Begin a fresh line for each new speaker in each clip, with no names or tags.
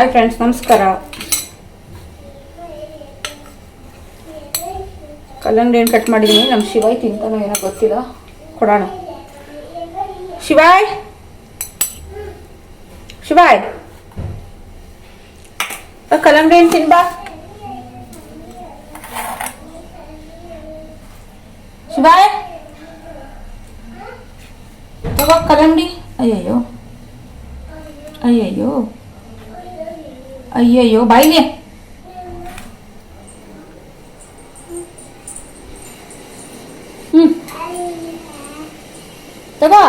Hi friends ನಮಸ್ಕಾರ ಕಲ್ಲಂಗಡಿ ಹಣ್ಣು ಕಟ್ ಮಾಡಿದ್ದೀನಿ ನಮ್ಮ ಶಿವಾಯ್ ತಿಂತಾನೋ ಏನೋ ಗೊತ್ತಿಲ್ಲ ಕೊಡೋಣ ಶಿವಾಯ್ ಶಿವಾಯ್ ಬಾ, ಕಲ್ಲಂಗಡಿ ಹಣ್ಣು ತಿನ್ಬಾ ಶಿವಾಯ್ ತಗೋ ಕಲ್ಲಂಗಡಿ ಅಯ್ಯಯ್ಯೋ ಅಯ್ಯಯ್ಯೋ ಅಯ್ಯಯ್ಯೋ ಬಾಯಿಲಿ. ಹ್ಮ್. ತಗೋ.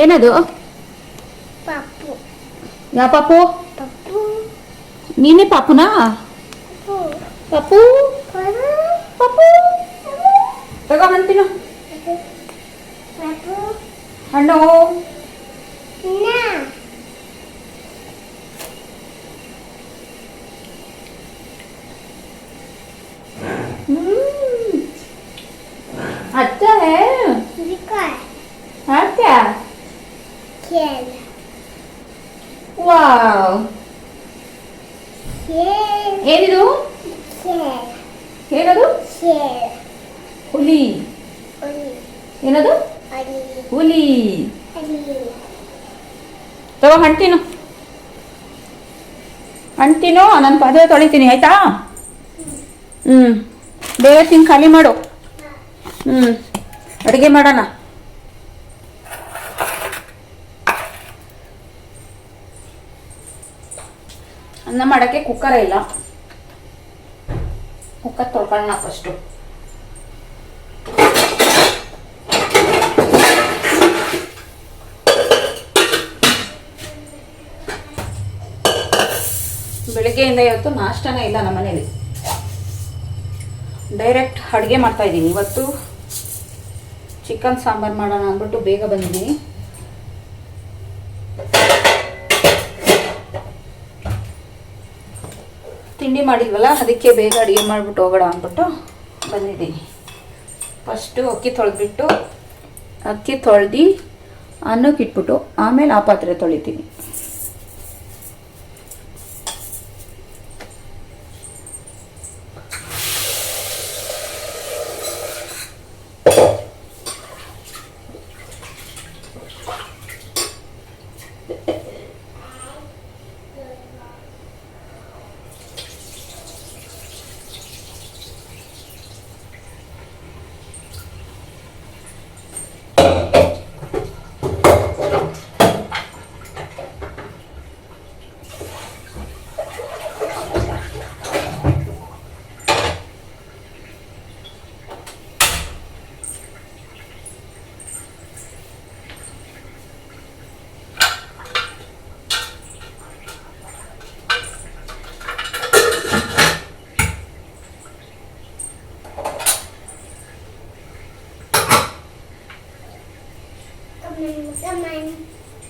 ಏನದು? ಯಾ ಪಾಪು ನೀನೇ ಪಾಪುನಾ
ಪಪ್ಪು.
ಪಪ್ಪು? ತಗೋ
ಬಂತೀನ
ಹಣ್ಣು. अच्छा है
vikar,
हाँ क्या
kel,
ವಾವ್
kel,
ಏನಿದು
kel,
ಏನದು
kel,
ಹುಲಿ
oli,
ಏನದು
oli,
ಹುಲಿ
oli,
ತಗೋ ಹಣ್ತಿನು ಹಣ್ತಿನು ನಾನು ಪದೇ ತೊಳಿತೀನಿ, ಆಯ್ತಾ? ಹ್ಞೂ ಬೇಗ ತಿಂದು ಖಾಲಿ ಮಾಡು. ಹ್ಞೂ ಅಡುಗೆ ಮಾಡೋಣ. ಅನ್ನ ಮಾಡೋಕ್ಕೆ ಕುಕ್ಕರೇ ಇಲ್ಲ. ಕುಕ್ಕರ್ ತೊಳ್ಕೊಳ್ಳೋಣ ಫಸ್ಟು ಬೆಳಗ್ಗೆಯಿಂದ ಇವತ್ತು ನಾಷ್ಟನೇ ಇಲ್ಲ ನಮ್ಮ ಮನೇಲಿ. ಡೈರೆಕ್ಟ್ ಅಡುಗೆ ಮಾಡ್ತಾ ಇದ್ದೀನಿ. ಇವತ್ತು ಚಿಕನ್ ಸಾಂಬಾರು ಮಾಡೋಣ ಅಂದ್ಬಿಟ್ಟು ಬೇಗ ಬಂದಿದ್ದೀನಿ. ತಿಂಡಿ ಮಾಡಿದ್ವಲ್ಲ, ಅದಕ್ಕೆ ಬೇಗ ಅಡುಗೆ ಮಾಡಿಬಿಟ್ಟು ಹೋಗೋಣ ಅಂದ್ಬಿಟ್ಟು ಬಂದಿದ್ದೀನಿ. ಫಸ್ಟು ಅಕ್ಕಿ ತೊಳೆದ್ಬಿಟ್ಟು, ಅಕ್ಕಿ ತೊಳೆದು ಅನ್ನಕ್ಕೆ ಇಟ್ಬಿಟ್ಟು ಆಮೇಲೆ ಆ ಪಾತ್ರೆ ತೊಳಿತೀನಿ.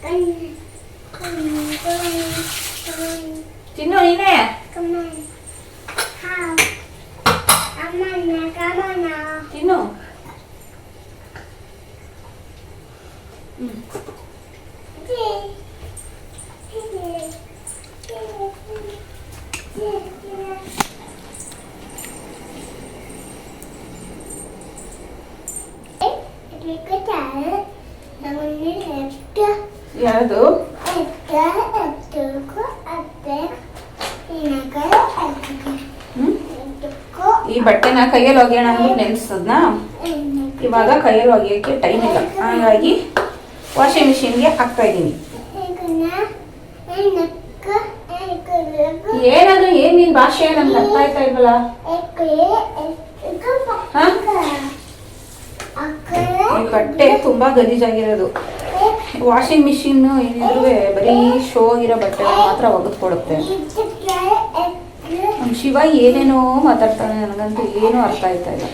Hey. ಯಾವುದು? ಈ ಬಟ್ಟೆನ ಕೈಯಲ್ಲಿ ಒಗೆಯೋಣ ಅಂದ್ಬಿಟ್ಟು ನೆನೆಸದ್ನ ಇವಾಗ ಕೈಯಲ್ಲಿ ಒಗೆಯೋಕೆ ಟೈಮ್ ಇಲ್ಲ. ಹಾಗಾಗಿ ವಾಷಿಂಗ್ ಮಿಷಿನ್ಗೆ ಹಾಕ್ತಾ ಇದ್ದೀನಿ. ಏನದು ಏನ್ ನಿನ್ ಭಾಷೆ ನಮ್ಗೆ ಅರ್ಥ ಆಯ್ತಾ ಇಲ್ವಲ್ಲ? ಈ ಬಟ್ಟೆ ತುಂಬಾ ಗಲೀಜಾಗಿರೋದು. ವಾಷಿಂಗ್ ಮಿಷಿನ್ ಏನಿದ್ರು ಬರೀ ಶೋ ಆಗಿರೋ ಬಟ್ಟೆ ಮಾತ್ರ ಒಗೆದು ಕೊಡುತ್ತೆ ಶಿವ ಏನೇನೋ ಮಾತಾಡ್ತಾನೆ, ನನಗಂತೂ ಏನೂ ಅರ್ಥ ಆಯ್ತಾ ಇಲ್ಲ.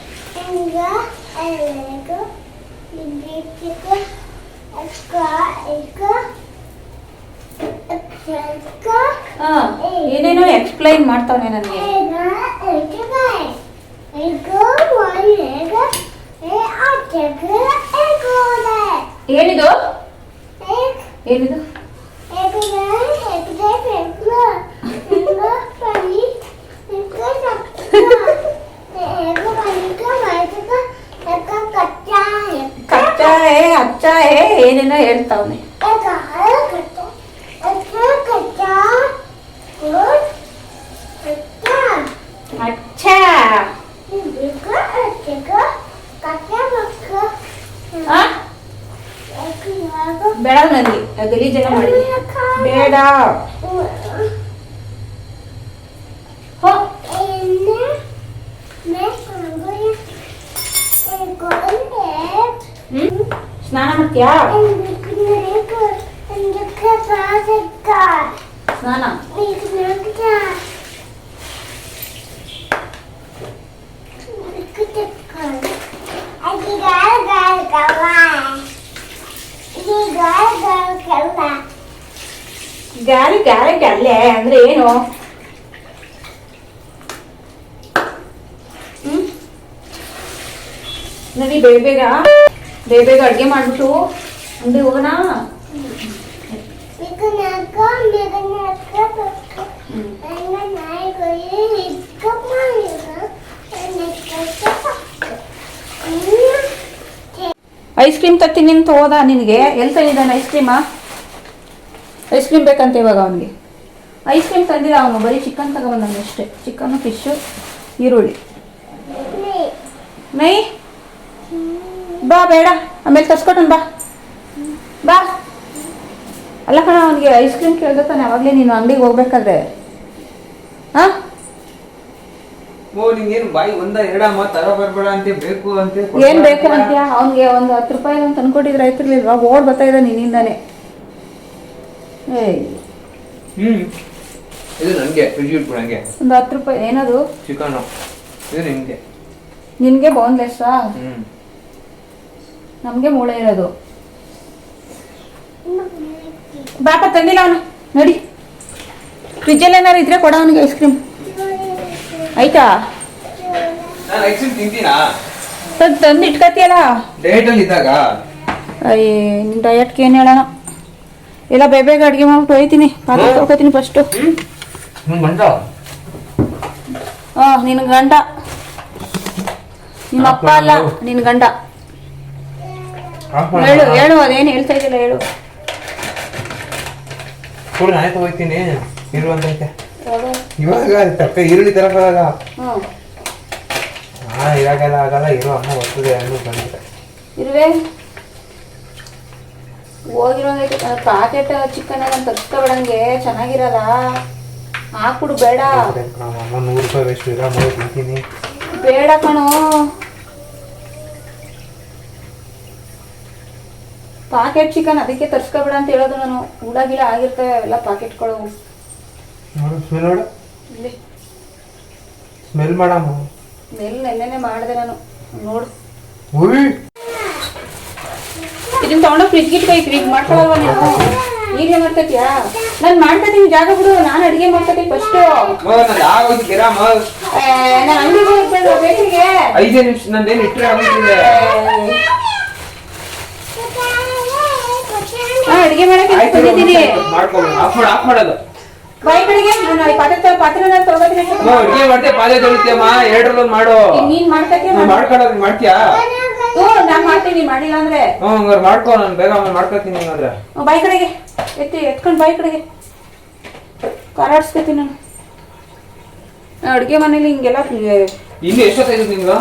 ಏನೇನೋ ಎಕ್ಸ್ಪ್ಲೈನ್ ಮಾಡ್ತಾನೆ ನನಗೆ. ಏನಿದು ಏನಿದು
ಎಗ್ರೆ ಎಗ್ರೆ ಎಗ್ರೆ ಎಗ್ರೆ ಪಲ್ಲಿ ಎಗ್ರೆ ಸಕ್ಕ ಎಗ್ರೆ ಪಲ್ಲಿಕ ವೈದ್ಯಕ ಎಗ್ರೆ ಕಚ್ಚಾ
ಕಚ್ಚಾ ಏ ಅಚ್ಚ ಏ ಏನೇನೋ ಹೇಳ್ತಾವ್ನೆ
ಎಗ್ರೆ ಕಚ್ಚಾ ಎಗ್ರೆ ಕಚ್ಚಾ ಗುಡ್ ಕಚ್ಚಾ
ಅಚ್ಚ
ಎಗ್ರೆ ಎಗ್ರೆ ಕಚ್ಚಾ ಮಕ್ಕ
ಆ?
ಎಗ್ರೆ
ಬೇಡ ನನಗೆ ಗಲೀಜೆಲ್ಲ ಮಾಡಿದೆ ಬೇಡ ಹೋ ಹ್ಮ್ ಸ್ನಾನ ಮಾಡ್ತೀಯಾ ಸ್ನಾನ ಗಾಳಿ ಗಾಳಿ ಗಲ್ಲೆ ಅಂದ್ರೆ ಏನು ಹ್ಮ್ ನಡಿ ಬೇಗ ಬೇಗ ಬೇಗ ಬೇಗ ಅಡ್ಗೆ ಮಾಡ್ಬಿಟ್ಟು ಅಂಗಡಿ ಹೋಗೋಣ ಹ್ಮ್. ಐಸ್ ಕ್ರೀಮ್ ತತ್ತೀನಿ ಅಂತ ಹೋದ ನಿನಗೆ. ಎಲ್ಲಿ ತಂದಿದ್ದಾನೆ ಐಸ್ ಕ್ರೀಮಾ ಐಸ್ ಕ್ರೀಮ್ ಬೇಕಂತ ಇವಾಗ ಅವನಿಗೆ. ಐಸ್ ಕ್ರೀಮ್ ತಂದಿಲ್ಲ ಅವನು. ಬರೀ ಚಿಕನ್ ತಗೊಂಡ್ ಅಷ್ಟೇ. ಚಿಕನ್ ಫಿಶು ಈರುಳ್ಳಿ. ನೈ ಬಾ ಬೇಡ. ಆಮೇಲೆ ತರ್ಸ್ಕೊಟ್ಟನ್ ಬಾ. ಬಾ. ಅಲ್ಲ ಕಣ ಅವನಿಗೆ ಐಸ್ ಕ್ರೀಮ್ ಕೇಳ್ದ ತಾನೆ. ಅವಾಗಲೇ ನೀನು ಅಂಗಡಿಗೆ ಹೋಗ್ಬೇಕಾದ್ರೆ ಹಾ
ಓ ನಿಂಗೇನು ಬಾಯಿ ಒಂದ ಎರಡ ಮತ್ ತಗ ಬರ್ಬೇಡ ಅಂತ ಬೇಕು ಅಂತ
ಏನ್ ಬೇಕು ಅಂತ್ಯಾ? ಅವ್ನಿಗೆ ಒಂದು ಹತ್ತು ರೂಪಾಯಿ ಅಂತ ತಂದ್ಕೊಟ್ಟಿದ್ರೆ ಆಯ್ತಿರ್ಲಿಲ್ವಾ? ಓಡ್ ಬರ್ತಾ ಇದ್ದ ನಿನ್ನಿಂದಾನೆ. ಏಯ್.
ಹ್ಮ್. ಇದು ನಂಗೆ ಫ್ರಿಜ್ ಇಟ್ಬಿಡು
ಒಂದು ಹತ್ತು ರೂಪಾಯಿ ಏನದು?
ಚಿಕನ್. ಇದು ನಿಮಗೆ.
ನಿನಗೆ ಬೋನ್ಲೆಸ್ಸಾ
ಹ್ಮ್.
ನಮಗೆ ಮೂಳೆ ಇರೋದು. ಬಾಪ ತಂದಿಲ್ಲ ಅವನು. ನೋಡಿ. ಫ್ರಿಜ್ಜಲ್ಲಿ ಏನಾರು ಇದ್ರೆ ಕೊಡ ಅವನಿಗೆ ಐಸ್ ಕ್ರೀಮ್ ಆಯ್ತಾ?
ನಾನು ಐಸ್ ಕ್ರೀಮ್ ತಿಂತೀನಾ?
ತಂದು ತಂದು ಇಟ್ಕತಿಯಲ್ಲ
ಡೇಟ್ ಅಲ್ಲಿ ಇದ್ದಾಗ?
ಅಯ್ಯ ನಿನ್ನ ಡಯಟ್ಗೆ ಏನು ಹೇಳೋಣ? ಎಲ್ಲ ಬೇಗ ಬೇಗ ಅಡುಗೆ ಮಾಡ್ಬಿಟ್ಟು ಹೋಯ್ತೀನಿ ಪಾತ್ರೆ. ತೊಳ್ಕೊತೀನಿ ಫಸ್ಟು
ಹ್ಮ್. ಬಂದ
ಹಾಂ ನಿನ್ನ ಗಂಡ. ನಿಮ್ಮ ಅಪ್ಪ ಅಲ್ಲ ನಿನ್ನ ಗಂಡ. ಹೇಳು ಹೇಳು ಅದೇನು ಹೇಳ್ತಾ ಇದ್ದಿಲ್ಲ ಹೇಳು.
ಕೂಡ ನಾನೇ ತಗೋಯ್ತೀನಿ ಇರುವಂತೈತೆ ಇವಾಗ ತಕ್ಕ ಈರುಳ್ಳಿ ತರಕಾಗ
ಹ್ಞೂ
ಹಾ ಇವಾಗೆಲ್ಲ ಆಗಲ್ಲ ಇರೋ ಅಮ್ಮ ಬರ್ತದೆ ಅನ್ನೋ ಬಂದಿದೆ
ಇರುವೆ. ಹೋಗಿರೋಂಗೈತೆ ಪ್ಯಾಕೆಟ್ ಚಿಕನ್ ಎಲ್ಲ ತರ್ಸ್ಕೊಬಿಡಂಗೆ ಚೆನ್ನಾಗಿರಲ್ಲ. ಹಾಕ್ಬಿಡು ಬೇಡ.
ನಮ್ಮ ಅಮ್ಮ ನೂರು ರೂಪಾಯಿ ವೇಸ್ಟ್ ಇಲ್ಲ ಮಾಡಿ ತಿಂತೀನಿ.
ಬೇಡ ಕಣೋ. ಪಾಕೆಟ್ ಚಿಕನ್ ಅದಕ್ಕೆ ತರ್ಸ್ಕೊಬೇಡ ಅಂತ ಹೇಳೋದು ನಾನು. ಊಡಾಗಿಲ್ಲ ಆಗಿರ್ತವೆ ಎಲ್ಲ ಪಾಕೆಟ್ಗಳು
ನೋಡು ಸ್ಮೆಲ್ ನೋಡು.
ಇಲ್ಲಿ.
ಸ್ಮೆಲ್ ಮಾಡಮ್ಮ.
ಸ್ಮೆಲ್ ನೆನ್ನೆನೆ ಮಾಡಿದೆ ನಾನು. ನೋಡು.
ಉಯ್!
ಇದನ್ನ ತಗೊಂಡು ಫ್ರಿಜ್ಗೆ ಇಟ್ಕೋ ಈಗ ಮಾಡ್ಕೊಳಲ್ವ ನೀನು ಏನು ಮಾಡ್ಕೊತೀಯಾ? ನಾನು ಮಾಡ್ಕೊತೀನಿ. ಜಾಗ ಬಿಡು. ನಾನು ಅಡುಗೆ ಮಾಡ್ಕೊತೀನಿ ಫಸ್ಟು
ನಾನು
ಅಂಗಡಿಗೆ ಹೋಗ್ಬೇಕು ಬೇಕರಿಗೆ.
ಐದೇ ನಿಮಿಷ ನಂದೇನು ಇಟ್ಟರೆ ಆಗೋದಿದೆ
ನಾನು ಅಡುಗೆ ಮಾಡಕ್ಕೆ ಬಂದಿದ್ದೀನಿ.
ಮಾಡ್ಕೊಳ್ಳೋಣ. ಆಫ್ ಮಾಡು ಆಫ್ ಮಾಡೋದು.
ಬಾಯಿ ನಾನು ಪಾತ್ರೆ ಪಾತ್ರೆನ ತೊಗೊತೀನಿ
ಅಡುಗೆ ಮಾಡ್ತೆ ಪಾದೆ ತೊಳಿತೀಯಮ್ಮ ಎರಡರಲ್ಲೂ ಮಾಡು.
ನೀನ್ ಮಾಡ್ತಕ್ಕೆ
ನೀನ್ ಮಾಡ್ಕೊಳ್ಳೋದು ಮಾಡ್ತೀಯಾ?
ಹ್ಞೂ ನಾನು ಮಾಡ್ತೀನಿ ಮಾಡಿಲ್ಲ ಅಂದ್ರೆ.
ಹ್ಞೂ ಹಂಗಾರೆ ಮಾಡ್ಕೊ ನಾನು ಬೇಗ ಮಾಡ್ಕೊತೀನಿ ಹಂಗಾದ್ರೆ.
ಬಾಯಿ ಕಡೆಗೆ. ಎತ್ತಿ ಎತ್ಕೊಂಡು ಬಾಯಿ ಕಡೆಗೆ. ಕಾರಾಡ್ಸ್ಕೊತೀನಿ ನಾನು. ಅಡುಗೆ ಮನೇಲಿ ಹಿಂಗೆಲ್ಲ
ಇನ್ನು ಎಷ್ಟೊತ್ತಾಯ್ತು ನಿಮ್ಗೆ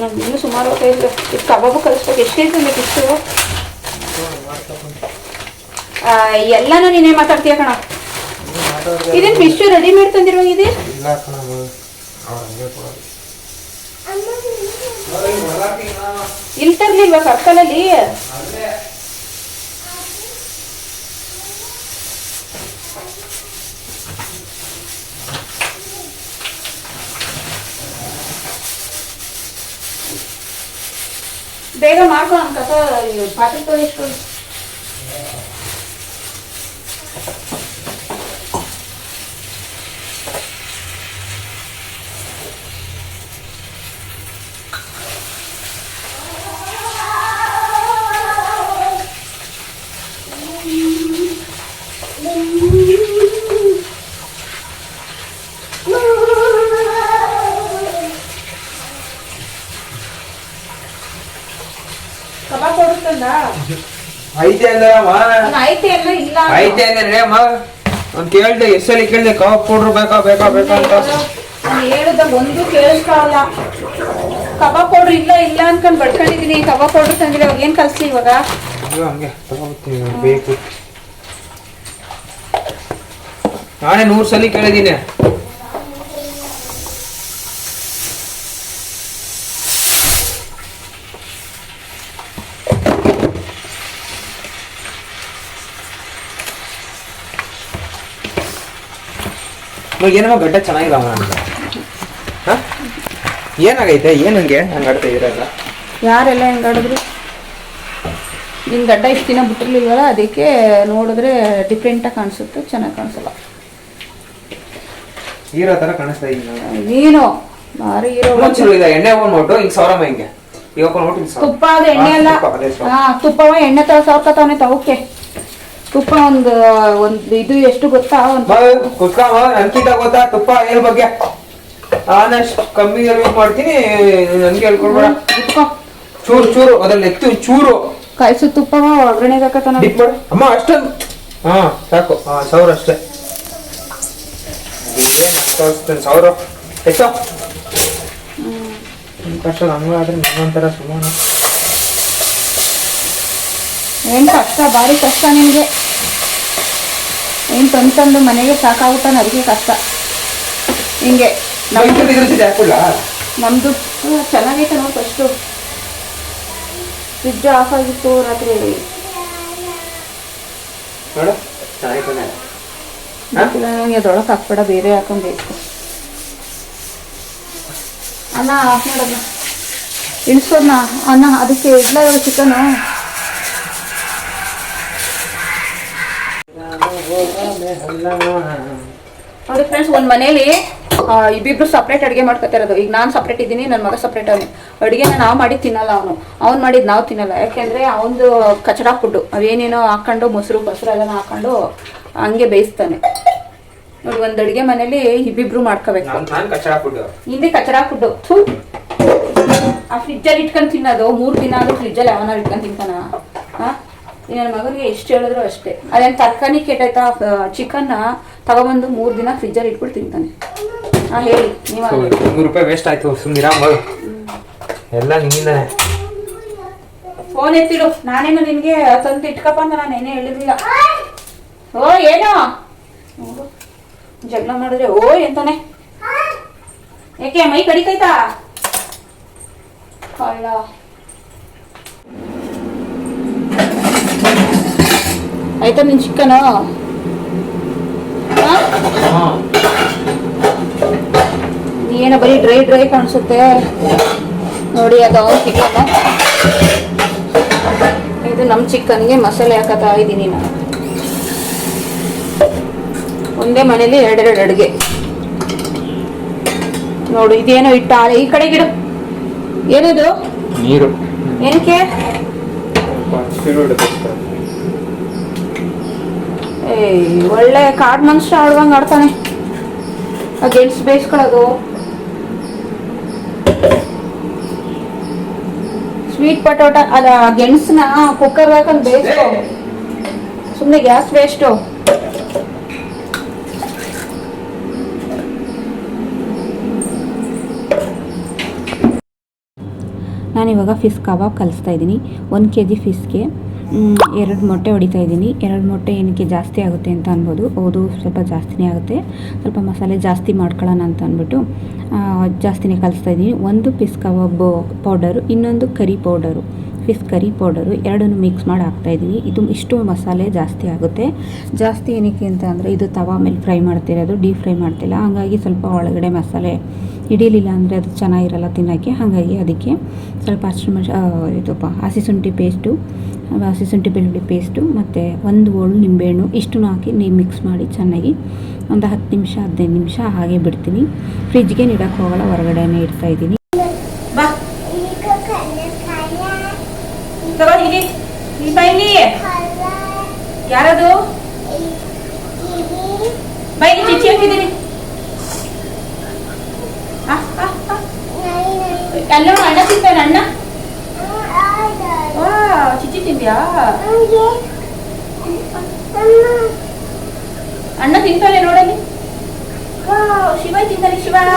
ನಂಗೆ ಇನ್ನೂ ಸುಮಾರು ಹೊತ್ತೈದು ಇದು ಕಬಾಬು ಕಲಿಸ್ಬೇಕು. ಎಷ್ಟು ಜಿ ಇಷ್ಟು? ಎಲ್ಲಾನು ನೀನೇ ಮಾತಾಡ್ತೀಯ ಕಣ. ಇದೇನು ಫಿಶ್ ರೆಡಿಮೇಡ್ ತಂದಿರೋ ಇದೆ?
ಇಲ್ಲ ಕಣಮ್ಮ ಅವ್ರು ಹಂಗೆ ಕೊಡೋದು.
ಇಲ್ಲಿ ತರ್ಲಿಲ್ವಾ ಸರ್ಕಲಲ್ಲಿ ಬೇಗ ಮಾಡ್ಕೊ ಕಸ ಪಾತ್ರೆ ತೊಳಿಸ್ಕೊ
ಐತೆ ಅಂದಮ್ಮ
ಐತೆ ಅಂದ್ರೆ ಇಲ್ಲ
ಐತೆ ಅಂದ್ರೆ ಅಮ್ಮ? ಅವ್ನು ಕೇಳ್ದೆ ಎಷ್ಟಲ್ಲಿ ಕೇಳ್ದೆ? ಕಬಾಬ್ ಪೌಡ್ರ್ ಬೇಕಾ ಬೇಕಾ ಬೇಕಾ ಅಂತ?
ನಾನು ಹೇಳ್ದ ಒಂದು ಕೇಳಿಸ್ಕೊಳ್ಳಲ್ಲ ಕಬಾಬ್ ಪೌಡ್ರ್ ಇಲ್ಲ ಇಲ್ಲ ಅನ್ಕೊಂಡ್ ಬಡ್ಕೊಂಡಿದೀನಿ. ಕಬಾಬ್ ಪೌಡ್ರ್ ತಂದಿಲ್ಲ ಇವಾಗ ಏನ್ ಕಲ್ಸ್ಲಿ ಇವಾಗ?
ಅಯ್ಯೋ ಹಂಗೆ ತಗೋತೀನಿ ಬೇಕು. ನಾನೇ ನೂರ್ ಸಲ ಕೇಳಿದ್ದೀನಿ ಇವಾಗ ಏನಮ್ಮ ಗಡ್ಡ ಚೆನ್ನಾಗಿಲ್ಲ ಅವನ ಹಾ? ಏನಾಗೈತೆ? ಏನು ಹಂಗೆ ಹಂಗೆ ಆಡ್ತಾ ಇರಲ್ಲ
ಯಾರೆಲ್ಲ ಹೆಂಗಾಡಿದ್ರು ನಿನ್ ಗಡ್ಡ ಇಷ್ಟು ದಿನ ಬಿಟ್ಟಿರ್ಲಿಲ್ವಲ್ಲ ಅದಕ್ಕೆ ನೋಡಿದ್ರೆ ಡಿಫ್ರೆಂಟಾಗಿ ಕಾಣಿಸುತ್ತೆ ಚೆನ್ನಾಗಿ ಕಾಣಿಸಲ್ಲ.
ಹೀರೋ ತರ ಕಾಣಿಸ್ತಾ ಇದ್ದೀನಿ
ನೀನು? ಭಾರಿ ಹೀರೋ
ಚಲೋ ಇದೆ ಎಣ್ಣೆ ಹೋಗ್ಬಿಟ್ಟು ಹಿಂಗ್ ಸಾವಿರಮ್ಮ ಹಿಂಗೆ. ಹಿಂಗ್
ತುಪ್ಪ ಅದು ಎಣ್ಣೆ ಅಲ್ಲ. ಹಾ ತುಪ್ಪವ ಎಣ್ಣೆ ತರ ಸಾವ್ಕತಾವನೆ ತವಕ್ಕೆ ತುಪ್ಪ ಒಂದು ಒಂದು ಇದು ಎಷ್ಟು ಗೊತ್ತಾ ಒಂದು
ನನ್ಕಿಂತ ಗೊತ್ತಾ ತುಪ್ಪ ಏನ್ ಬಗ್ಗೆ? ಆನಷ್ಟು ಕಮ್ಮಿ ಯೂಸ್ ಮಾಡ್ತೀನಿ. ನನ್ಗೆ ಹೇಳ್ಕೊಡ್ಬೇಡ.
ತುಪ್ಪ
ಚೂರು ಚೂರು. ಅದ್ರಲ್ಲಿ ಎತ್ತು ಚೂರು.
ಕಾಯಿಸು ತುಪ್ಪ ಒಗ್ಗರಣೆ ಹಾಕತನ
ಡಿಪ್ ಮಾಡು. ಅಮ್ಮ ಅಷ್ಟೊಂದು. ಹಾ ಸಾಕು. ಹಾ ಸಾವಿರ ಅಷ್ಟೇ. ಅಷ್ಟೊಂದು ಸಾವಿರ ಎಷ್ಟೋ ಕಷ್ಟ ಕಷ್ಟ ನಮ್ಗಾದ್ರೆ ನಮ್ಮಂತರ ಸುಮ್ಮನೆ.
ಏನ್ ಕಷ್ಟ ಭಾರಿ ಕಷ್ಟ ನಿನಗೆ ಏನ್ ತಂದು ತಂದು ಮನೆಗೆ ಸಾಕಾಗುತ್ತಾನ ಅದಕ್ಕೆ ಕಷ್ಟ. ಹಿಂಗೆ
ನಮ್ಗೆ
ನಮ್ದು ಚೆನ್ನಾಗೈತೆ ನೋಡಿ ಫಸ್ಟು ಫ್ರಿಜ್ ಆಫ್ ಆಗಿತ್ತು ರಾತ್ರಿ. ನನಗೆ ಅದ್ರೊಳಗೆ ಹಾಕ್ಬೇಡ ಬೇರೆ ಹಾಕೊಂಡ್ಬೇಕು ಅನ್ನ ಆಫ್ ಮಾಡೋದು ಇಳಿಸೋಣ ಅನ್ನ ಅದಕ್ಕೆ ಇಡ್ಲ ಚಿಕನು ನೋಡಿ ಫ್ರೆಂಡ್ಸ್ ಒಂದು ಮನೇಲಿ ಇಬ್ಬಿಬ್ರು ಸಪ್ರೇಟ್ ಅಡುಗೆ ಇರೋದು. ಈಗ ನಾನು ಸಪ್ರೇಟ್ ಇದ್ದೀನಿ ನನ್ನ ಮಗ ಸಪ್ರೇಟ್ ಅವನು. ಅಡುಗೆನ ನಾವು ಮಾಡಿ ತಿನ್ನಲ್ಲ ಅವನು. ಅವ್ನು ಮಾಡಿದ್ ನಾವು ತಿನ್ನಲ್ಲ. ಯಾಕೆಂದ್ರೆ ಅವನದು ಕಚಡ ಫುಡ್ಡು ಅವೇನೇನೋ ಹಾಕೊಂಡು ಮೊಸರು ಬಸರು ಎಲ್ಲ ಹಾಕೊಂಡು ಹಂಗೆ ಬೇಯಿಸ್ತಾನೆ. ನೋಡಿ ಒಂದು ಅಡುಗೆ ಮನೇಲಿ ಇಬ್ಬಿಬ್ರು ಮಾಡ್ಕೋಬೇಕು. ಹಿಂದೆ ಕಚಡ ಫುಡ್ಡು ಥೂ! ಆ ಫ್ರಿಜ್ಜಲ್ಲಿ ಇಟ್ಕೊಂಡು ತಿನ್ನೋದು. ಮೂರು ದಿನ ಆದ್ರೂ ಫ್ರಿಜ್ಜಲ್ಲಿ ಯಾವನಾರು ಇಟ್ಕೊಂಡು ತಿಂತಾನ? ಹಾಂ ನನ್ನ ಮಗನಿಗೆ ಎಷ್ಟು ಹೇಳಿದ್ರು ಅಷ್ಟೇ. ಅದೇನು ತರಕಾರಿ ಕೆಟ್ಟಾಯ್ತಾ ಚಿಕನ್ನ ತಗೊಬಂದು ಮೂರು ದಿನ ಫ್ರಿಜ್ಜಲ್ಲಿ ಇಟ್ಬಿಟ್ಟು ತಿಂತಾನೆ. ಹಾಂ ಹೇಳಿ ನೀವು
ನೂರು ರೂಪಾಯಿ ವೇಸ್ಟ್ ಆಯ್ತು ಸುಮ್ಮನಿರ ಮಗಳು ಎಲ್ಲ ನಿನ್ನಿಂದಾನೆ
ಫೋನ್ ಎತ್ತಿಡು. ನಾನೇನು ನಿನಗೆ ತಂದು ಇಟ್ಕಪ್ಪ ಅಂತ ನಾನು ಏನೇ ಹೇಳಿರ್ಲಿಲ್ಲ ಓ ಏನೋ? ಜಗಳ ಮಾಡಿದ್ರೆ ಓ ಎಂತಾನೆ ಯಾಕೆ ಮೈ ಕಡಿತೈತಾ? ಕಳ್ಳ ಆಯ್ತಾ ನಿನ್ ನೀ ಏನ ಬರೀ ಡ್ರೈ ಡ್ರೈ ಕಾಣಿಸುತ್ತೆ. ನೋಡಿ ಅದು ಅವ್ನ್ ಚಿಕನ್ ಇದು ನಮ್ಮ ಚಿಕನ್ಗೆ ಮಸಾಲೆ ಹಾಕತಾ ಇದ್ದೀನಿ ನಾನು. ಒಂದೇ ಮನೇಲಿ ಎರಡೆರಡು ಅಡುಗೆ. ನೋಡು ಇದೇನೋ ಇಟ್ಟ ಈ ಕಡೆ ಗಿಡ. ಏನಿದು?
ನೀರು.
ಏನಕ್ಕೆ? ಏಯ್ ಒಳ್ಳೆ ಕಾಡ್ ಮನುಷ್ಯ ಆಡ್ದಂಗೆ ಆಡ್ತಾನೆ. ಆ ಗೆಲ್ಸ್ ಬೇಯಿಸ್ಕೊಳ್ಳೋದು ಸ್ವೀಟ್ ಪಟೋಟ ಅದ ಗೆಣಸನ್ನ ಕುಕ್ಕರ್ ಹಾಕೊಂಡು ಬೇಯಿಸ್ಕೊ ಸುಮ್ಮನೆ ಗ್ಯಾಸ್ ವೇಸ್ಟು ನಾನಿವಾಗ ಫಿಶ್ ಕಬಾಬ್ ಕಲಿಸ್ತಾ ಇದ್ದೀನಿ. ಒಂದು ಕೆ ಜಿ ಫಿಶ್ಗೆ ಎರಡು ಮೊಟ್ಟೆ ಹೊಡಿತಾ ಇದ್ದೀನಿ. ಎರಡು ಮೊಟ್ಟೆ ಏನಕ್ಕೆ ಜಾಸ್ತಿ ಆಗುತ್ತೆ ಅಂತ ಅನ್ಬೋದು. ಓದು ಸ್ವಲ್ಪ ಜಾಸ್ತಿನೇ ಆಗುತ್ತೆ. ಸ್ವಲ್ಪ ಮಸಾಲೆ ಜಾಸ್ತಿ ಮಾಡ್ಕೊಳ್ಳೋಣ ಅಂತ ಅಂದ್ಬಿಟ್ಟು ಜಾಸ್ತಿನೇ ಕಲಿಸ್ತಾ ಇದ್ದೀನಿ. ಒಂದು ಪೀಸ್ ಕಬಾಬ್ ಪೌಡರು ಇನ್ನೊಂದು curry powder piece curry powder ಎರಡನ್ನು ಮಿಕ್ಸ್ ಮಾಡಿ ಹಾಕ್ತಾ ಇದ್ದೀನಿ. ಇದು ಇಷ್ಟು ಮಸಾಲೆ ಜಾಸ್ತಿ ಆಗುತ್ತೆ. ಜಾಸ್ತಿ ಏನಕ್ಕೆ ಅಂತ ಅಂದರೆ, ಇದು ತವಾ ಮೇಲೆ ಫ್ರೈ ಮಾಡ್ತಿರೋದು ಡೀಪ್ ಫ್ರೈ ಮಾಡ್ತಿಲ್ಲ. ಹಾಗಾಗಿ ಸ್ವಲ್ಪ ಒಳಗಡೆ ಮಸಾಲೆ ಹಿಡೀಲಿಲ್ಲ ಅಂದರೆ ಅದು ಚೆನ್ನಾಗಿರಲ್ಲ ತಿನ್ನೋಕ್ಕೆ. ಹಾಗಾಗಿ ಅದಕ್ಕೆ ಸ್ವಲ್ಪ ಹಸಿರು ಮೆಣ್ ಇದು ಹಸಿ ಶುಂಠಿ ಪೇಸ್ಟು ಹಸಿ ಶುಂಠಿ ಬೆಳ್ಳುಳ್ಳಿ ಪೇಸ್ಟು ಮತ್ತು ಒಂದು ಓಳು ನಿಂಬೆಹಣ್ಣು ಇಷ್ಟು ಹಾಕಿ ನೀವು ಮಿಕ್ಸ್ ಮಾಡಿ ಚೆನ್ನಾಗಿ ಒಂದು ಹತ್ತು ನಿಮಿಷ ಹದಿನೈದು ನಿಮಿಷ ಹಾಗೆ ಬಿಡ್ತೀನಿ. ಫ್ರಿಜ್ಗೆ ಇಡೋಕ್ಕೆ ಹೋಗೋಲ್ಲ, ಹೊರಗಡೆನೇ ಇಡ್ತಾ ಇದ್ದೀನಿ ಬಾ
ಈಗ ಕಲ್ಲ ಕಲ್ಲ
ತಗೊಳ್ಳಿ ಯಾರದು
ಕಿವಿ
ಬೈ ಚಿಚ್ಚಿ ಹಾಕಿದ್ದೀನಿ
ನೈ ನೈ
ಅಲ್ಲ ಅಣ್ಣ ತಿಂತಾನೆ ಅಣ್ಣ
ಆದ
ವಾ ಮಿರ್ಚಿ ತಿಂದ್ಯಾ
ಹಂಗೆ ಅಮ್ಮ
ಅಣ್ಣ ತಿಂತಾನೆ ನೋಡಲಿ ವಾವ್, ಶಿವಾಯ್ ತಿಂತಾನೆ ಶಿವಾಯ್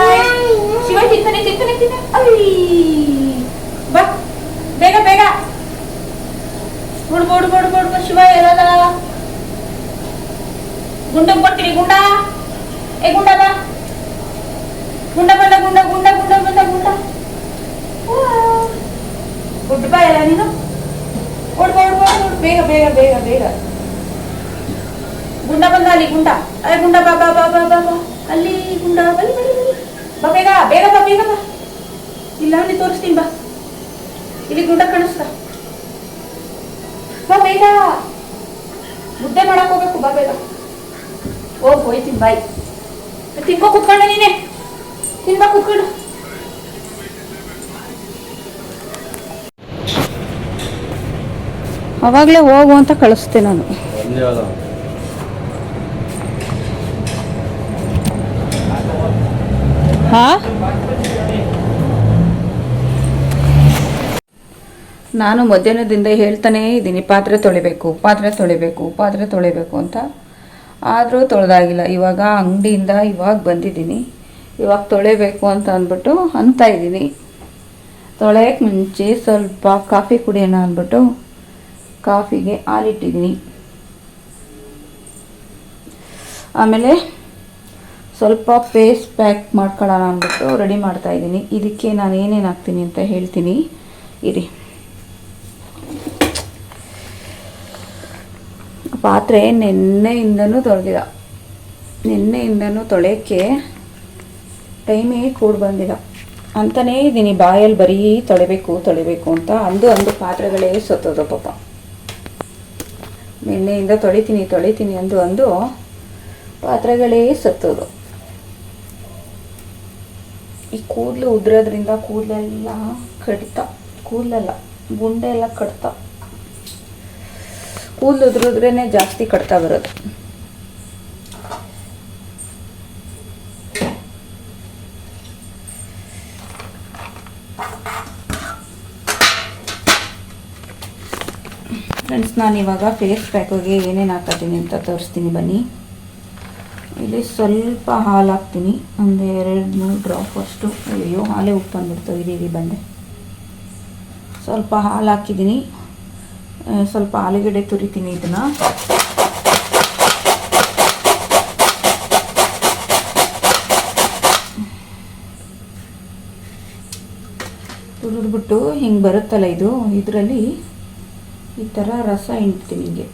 ಶಿವಾಯ್ ತಿಂತಾನೆ ತಿಂತಾನೆ ತಿಂತಾನೆ ಅಯ್ಯ ಬಾ ಬೇಗ ಬೇಗ ಹುಡುಗ ಹುಡುಗ ಹುಡುಗ ಹುಡುಗ ಶಿವಾಯ್ ಎಲ್ಲದ ಗುಂಡ ಕೊಡ್ತೀನಿ, ಗುಂಡ. ಏ, ಗುಂಡ ಬಾ. ಗುಂಡ ಬಂದ ಗುಂಡ ಗುಂಡ ಗುಂಡ ಬಂದ ಗುಂಡ. ಗುಡ್ ಬಾ ಎಲ್ಲ ನೀನು. ಓಡ್ ಓಡ್ ಓಡ್ ಬೇಗ ಬೇಗ ಬೇಗ ಬೇಗ. ಗುಂಡ ಬಂದ ಅಲ್ಲಿ, ಗುಂಡ. ಅಯ್ಯ ಗುಂಡ ಬಾ ಬಾ ಬಾ ಬಾ ಬಾ ಬಾ. ಅಲ್ಲಿ, ಗುಂಡ ಬಲಿ ಬಲಿ ಬಲಿ ಬಾ, ಬೇಗ ಬೇಗ ಬಾ ಬೇಗ ಬಾ. ಇಲ್ಲ ಅಲ್ಲಿ ತೋರಿಸ್ತೀನಿ, ಬಾ. ಇಲ್ಲಿ ಗುಂಡ ಕಾಣಿಸ್ತಾ. ಬಾ, ಬೇಗ. ಮುದ್ದೆ ಮಾಡಕ್ ಹೋಗ್ಬೇಕು, ಬಾ, ಬೇಗ. ಹೋಗ್ ಹೋಯ್ತೀನಿ ಬಾಯ್. ತಿನ್ಕೋ ಕುತ್ಕೊಂಡೆ ನೀನೆ? ತಿನ್ಬಾ ಕುತ್ಕೊಂಡು. ಅವಾಗಲೇ ಹೋಗು ಅಂತ ಕಳಿಸ್ತೆ ನಾನು. ಹಾ? ನಾನು ಮಧ್ಯಾಹ್ನದಿಂದ ಹೇಳ್ತಾನೇ ಇದ್ದೀನಿ ಪಾತ್ರೆ ತೊಳಿಬೇಕು ಪಾತ್ರೆ ತೊಳಿಬೇಕು ಪಾತ್ರೆ ತೊಳಿಬೇಕು ಅಂತ. ಆದರೂ ತೊಳೆದಾಗಿಲ್ಲ. ಇವಾಗ ಅಂಗಡಿಯಿಂದ ಇವಾಗ ಬಂದಿದ್ದೀನಿ. ಇವಾಗ ತೊಳಿಬೇಕು ಅಂತ ಅಂದ್ಬಿಟ್ಟು ಅಂತ ಇದ್ದೀನಿ. ತೊಳೆಯೋಕ್ಕೆ ಮುಂಚೆ ಸ್ವಲ್ಪ ಕಾಫಿ ಕುಡಿಯೋಣ ಅಂದ್ಬಿಟ್ಟು ಕಾಫಿಗೆ ಹಾಲಿಟ್ಟಿದ್ದೀನಿ. ಆಮೇಲೆ ಸ್ವಲ್ಪ ಫೇಸ್ ಪ್ಯಾಕ್ ಮಾಡ್ಕೊಳ್ಳೋಣ ಅಂದ್ಬಿಟ್ಟು ರೆಡಿ ಮಾಡ್ತಾಯಿದ್ದೀನಿ ಇದಕ್ಕೆ ನಾನು ಏನೇನು ಹಾಕ್ತೀನಿ ಅಂತ ಹೇಳ್ತೀನಿ. ಇರಿ. ಪಾತ್ರೆ ನಿನ್ನೆಯಿಂದನೂ ತೊಳೆದಿಲ್ಲ. ನಿನ್ನೆಯಿಂದನೂ ತೊಳೆಯೋಕ್ಕೆ ಟೈಮೇ ಕೂಡ ಬಂದಿಲ್ಲ. ಅಂತಲೇ ಇದ್ದೀನಿ ಬಾಯಲ್ಲಿ ಬರೀ ತೊಳಿಬೇಕು ತೊಳಿಬೇಕು ಅಂತ ಅಂದು ಅಂದು ಪಾತ್ರೆಗಳೇ ಸತ್ತೋದು ಪಾಪ. ನಿನ್ನೆಯಿಂದ ತೊಳಿತೀನಿ ತೊಳಿತೀನಿ ಅಂದು ಅಂದು ಪಾತ್ರೆಗಳೇ ಸತ್ತೋದು ಈ ಕೂದಲು ಉದ್ರೋದ್ರಿಂದ ಕೂದಲೆಲ್ಲ ಕಡಿತ, ಕೂದಲೆಲ್ಲ ಗುಂಡೆ ಎಲ್ಲ ಕಡ್ತ. ಕೂದಲು ಉದುರಿದ್ರೇ ಜಾಸ್ತಿ ಕಡ್ತಾ ಬರೋದು. ಫ್ರೆಂಡ್ಸ್ ನಾನು ಇವಾಗ ಫೇಸ್ ಪ್ಯಾಕಿಗೆ ಏನೇನು ಹಾಕತ್ತೀನಿ ಅಂತ ತೋರಿಸ್ತೀನಿ ಬನ್ನಿ. ಇಲ್ಲಿ ಸ್ವಲ್ಪ ಹಾಲು ಹಾಕ್ತೀನಿ. ಒಂದು ಎರಡು, ಮೂರು ಡ್ರಾಪ್ ಅಷ್ಟು. ಅಯ್ಯೋ ಹಾಲೇ ಉಪ್ಪು ಬಂದ್ಬಿಡ್ತು. ಇದೀವಿ ಬಂದೆ. ಸ್ವಲ್ಪ ಹಾಲು ಹಾಕಿದ್ದೀನಿ ಸ್ವಲ್ಪ ಆಲೂಗಡ್ಡೆ ತುರಿತೀನಿ ಇದನ್ನು. ತುರಿದ್ಬಿಟ್ಟು ಹಿಂಗೆ ಬರುತ್ತಲ್ಲ ಇದು, ಇದರಲ್ಲಿ ಈ ಥರ ರಸ ಹಿಂಡ್ತೀನಿ ಹಿಂಗೆ.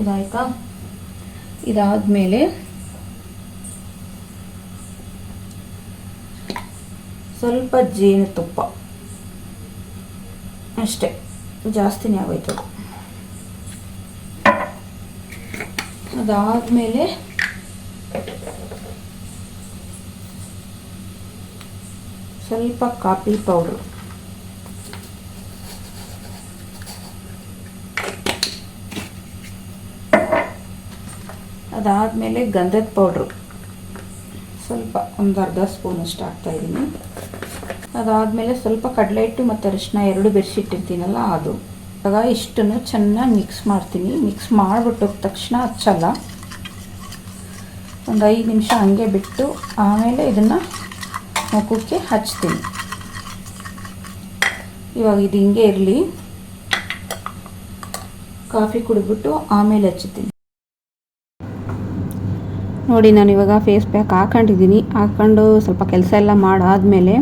ಇದಾಯ್ತಾ? ಇದಾದಮೇಲೆ ಸ್ವಲ್ಪ ಜೇನುತುಪ್ಪ ಅಷ್ಟೇ. ಜಾಸ್ತಿನೇ ಆಗೋಯ್ತು ಅದು. ಅದಾದಮೇಲೆ ಸ್ವಲ್ಪ ಕಾಫಿ ಪೌಡ್ರು. ಅದಾದಮೇಲೆ ಗಂಧದ ಪೌಡ್ರು. ಸ್ವಲ್ಪ ಒಂದು ಅರ್ಧ ಸ್ಪೂನ್ ಅಷ್ಟು ಹಾಕ್ತಾ ಇದ್ದೀನಿ. ಅದಾದಮೇಲೆ ಸ್ವಲ್ಪ ಕಡಲೆ ಹಿಟ್ಟು ಮತ್ತು ಅರಿಶಿನ ಎರಡು ಬೆರೆಸಿಟ್ಟಿರ್ತೀನಲ್ಲ ಅದು. ಆಗ ಇಷ್ಟನ್ನು ಚೆನ್ನಾಗಿ ಮಿಕ್ಸ್ ಮಾಡ್ತೀನಿ. ಮಿಕ್ಸ್ ಮಾಡಿಬಿಟ್ಟು ತಕ್ಷಣ ಹಚ್ಚಲ್ಲ. ಒಂದು ಐದು ನಿಮಿಷ ಹಂಗೆ ಬಿಟ್ಟು ಆಮೇಲೆ ಇದನ್ನು ಮುಖಕ್ಕೆ ಹಚ್ತೀನಿ. ಇವಾಗ ಇದು ಹಿಂಗೆ ಇರಲಿ. ಕಾಫಿ ಕುಡಿದ್ಬಿಟ್ಟು ಆಮೇಲೆ ಹಚ್ಚುತ್ತೀನಿ. ನೋಡಿ, ನಾನು ಇವಾಗ ಫೇಸ್ ಪ್ಯಾಕ್ ಹಾಕೊಂಡಿದ್ದೀನಿ. ಹಾಕ್ಕೊಂಡು ಸ್ವಲ್ಪ ಕೆಲಸ ಎಲ್ಲ ಮಾಡಾದಮೇಲೆ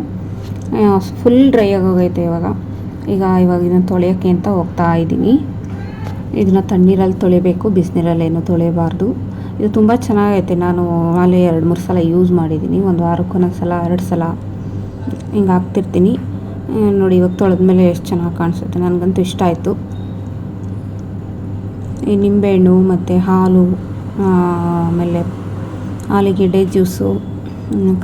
ಫುಲ್ ಡ್ರೈ ಆಗೋಗೈತೆ ಇವಾಗ. ಈಗ ಇವಾಗ ಇದನ್ನು ತೊಳೆಯೋಕ್ಕೆ ಅಂತ ಹೋಗ್ತಾ ಇದ್ದೀನಿ. ಇದನ್ನು ತಣ್ಣೀರಲ್ಲಿ ತೊಳಿಬೇಕು ಬಿಸಿನೀರಲ್ಲೇನು ತೊಳೆಯಬಾರ್ದು. ಇದು ತುಂಬ ಚೆನ್ನಾಗೈತೆ. ನಾನು ಅಲ್ಲಿ ಎರಡು, ಮೂರು ಸಲ ಯೂಸ್ ಮಾಡಿದ್ದೀನಿ. ಒಂದು ವಾರಕ್ಕೊಂದೊಂದು ಸಲ, ಎರಡು ಸಲ ಹಿಂಗೆ ಹಾಕ್ತಿರ್ತೀನಿ. ನೋಡಿ, ಇವಾಗ ತೊಳೆದ್ಮೇಲೆ ಎಷ್ಟು ಚೆನ್ನಾಗಿ ಕಾಣಿಸುತ್ತೆ. ನನಗಂತೂ ಇಷ್ಟ ಆಯಿತು. ಈ ನಿಂಬೆಹಣ್ಣು, ಮತ್ತು ಹಾಲು ಆಮೇಲೆ ಆಲೂಗೆಡ್ಡೆ ಜ್ಯೂಸು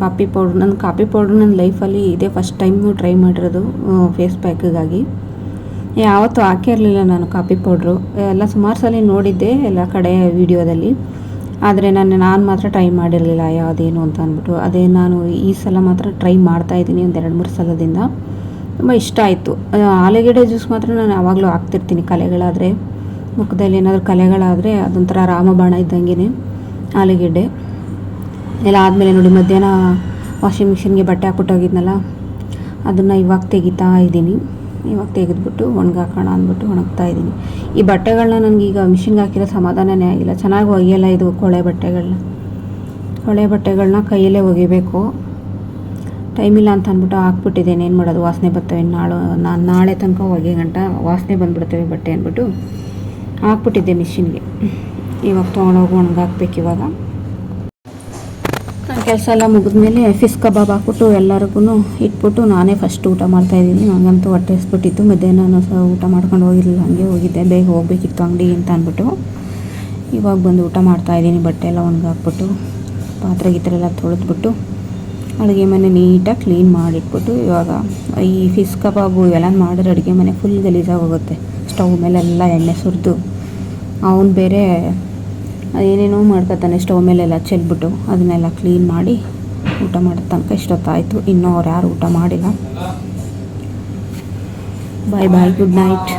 ಕಾಪಿ ಪೌಡ್ರ್. ನನ್ನ ಕಾಫಿ ಪೌಡ್ರ್ ನನ್ನ ಲೈಫಲ್ಲಿ ಇದೇ ಫಸ್ಟ್ ಟೈಮು ಟ್ರೈ ಮಾಡಿರೋದು ಫೇಸ್ ಪ್ಯಾಕಿಗಾಗಿ. ಯಾವತ್ತೂ ಹಾಕಿರಲಿಲ್ಲ ನಾನು ಕಾಫಿ ಪೌಡ್ರು. ಎಲ್ಲ ಸುಮಾರು ಸಲ ನೋಡಿದ್ದೆ ಎಲ್ಲ ಕಡೆ ವಿಡಿಯೋದಲ್ಲಿ. ಆದರೆ ನಾನು ನಾನು ಮಾತ್ರ ಟ್ರೈ ಮಾಡಿರಲಿಲ್ಲ ಯಾವುದೇನು ಅಂತ ಅಂದ್ಬಿಟ್ಟು. ಅದೇ ನಾನು ಈ ಸಲ ಮಾತ್ರ ಟ್ರೈ ಮಾಡ್ತಾ ಇದ್ದೀನಿ ಒಂದು ಎರಡು, ಮೂರು ಸಲದಿಂದ. ತುಂಬ ಇಷ್ಟ ಆಯಿತು. ಆಲೂಗೆಡ್ಡೆ ಜ್ಯೂಸ್ ಮಾತ್ರ ನಾನು ಯಾವಾಗಲೂ ಹಾಕ್ತಿರ್ತೀನಿ ಕಲೆಗಳಾದರೆ. ಮುಖದಲ್ಲಿ ಏನಾದರೂ ಕಲೆಗಳಾದರೆ ಅದೊಂಥರ ರಾಮಬಾಣ ಇದ್ದಂಗೆ ಆಲೂಗೆಡ್ಡೆ. ಎಲ್ಲ ಆದಮೇಲೆ ನೋಡಿ ಮಧ್ಯಾಹ್ನ ವಾಷಿಂಗ್ ಮಿಷಿನ್ಗೆ ಬಟ್ಟೆ ಹಾಕ್ಬಿಟ್ಟೋಗಿದ್ನಲ್ಲ ಅದನ್ನು ಇವಾಗ ತೆಗಿತಾ ಇದ್ದೀನಿ. ಇವಾಗ ತೆಗೆದ್ಬಿಟ್ಟು ಒಣಗಾಕೋಣ ಅಂದ್ಬಿಟ್ಟು ಒಣಗ್ತಾ ಇದ್ದೀನಿ. ಈ ಬಟ್ಟೆಗಳನ್ನ ನನಗೀಗ ಮಿಷಿನ್ಗೆ ಹಾಕಿರೋ ಸಮಾಧಾನನೇ ಆಗಿಲ್ಲ. ಚೆನ್ನಾಗಿ ಒಗೆಯಲ್ಲ ಇದು ಕೊಳೆ ಬಟ್ಟೆಗಳನ್ನ ಕೊಳೆ ಬಟ್ಟೆಗಳನ್ನ ಕೈಯಲ್ಲೇ ಒಗಿಬೇಕು ಇಲ್ಲ ಅಂತ ಅಂದ್ಬಿಟ್ಟು ಹಾಕ್ಬಿಟ್ಟಿದ್ದೇನೆ. ಏನು ಮಾಡೋದು, ವಾಸನೆ ಬರ್ತವೆ ನಾಳೆ ನಾನು ನಾಳೆ ತನಕ ಒಗೆ ಗಂಟ ವಾಸನೆ ಬಂದ್ಬಿಡ್ತವೆ ಬಟ್ಟೆ ಅಂದ್ಬಿಟ್ಟು ಹಾಕ್ಬಿಟ್ಟಿದ್ದೆ ಮಿಷಿನ್ಗೆ ಇವಾಗ ತೊಗೊಂಡೋಗಿ ಒಣಗಾಕ್ಬೇಕು ಇವಾಗ. ಕೆಲಸ ಎಲ್ಲ ಮುಗಿದ್ಮೇಲೆ ಫಿಸ್ ಕಬಾಬ್ ಹಾಕ್ಬಿಟ್ಟು ಎಲ್ಲರಿಗೂ ಇಟ್ಬಿಟ್ಟು ನಾನೇ ಫಸ್ಟ್ ಊಟ ಮಾಡ್ತಾಯಿದ್ದೀನಿ ನನಗಂತೂ ಹೊಟ್ಟೆ ಹಸ್ಬಿಟ್ಟಿತ್ತು. ಮಧ್ಯಾಹ್ನ ನಾನು ಸಹ ಊಟ ಮಾಡ್ಕೊಂಡು ಹೋಗಿರಲಿಲ್ಲ. ಹಂಗೆ ಹೋಗಿದ್ದೆ. ಬೇಗ ಹೋಗ್ಬೇಕಿತ್ತು ಅಂಗಡಿ ಅಂತ ಅಂದ್ಬಿಟ್ಟು. ಇವಾಗ ಬಂದು ಊಟ ಮಾಡ್ತಾಯಿದ್ದೀನಿ ಬಟ್ಟೆ ಎಲ್ಲ ಒಣಗಾಕ್ಬಿಟ್ಟು, ಪಾತ್ರೆ ಗೀತ್ರೆ ಎಲ್ಲ ತೊಳೆದ್ಬಿಟ್ಟು, ಅಡುಗೆ ಮನೆ ನೀಟಾಗಿ ಕ್ಲೀನ್ ಮಾಡಿಟ್ಬಿಟ್ಟು ಇವಾಗ ಈ ಫಿಸ್ ಕಬಾಬು ಇವೆಲ್ಲ ಮಾಡಿದ್ರೆ ಅಡುಗೆ ಮನೆ ಫುಲ್ ಗಲೀಜಾಗಿ ಹೋಗುತ್ತೆ. ಸ್ಟವ್ ಮೇಲೆಲ್ಲ ಎಣ್ಣೆ ಸುರಿದು, ಅವನು ಬೇರೆ ಏನೇನೋ ಮಾಡ್ಕೊತಾನೆ ಸ್ಟವ್ ಮೇಲೆಲ್ಲ ಚೆಲ್ಬಿಟ್ಟು ಅದನ್ನೆಲ್ಲ ಕ್ಲೀನ್ ಮಾಡಿ ಊಟ ಮಾಡೋ ತನಕ ಇಷ್ಟೊತ್ತಾಯಿತು. ಇನ್ನೂ ಅವ್ರು ಯಾರು ಊಟ ಮಾಡಿಲ್ಲ. ಬಾಯ್ ಬಾಯ್ ಗುಡ್ ನೈಟ್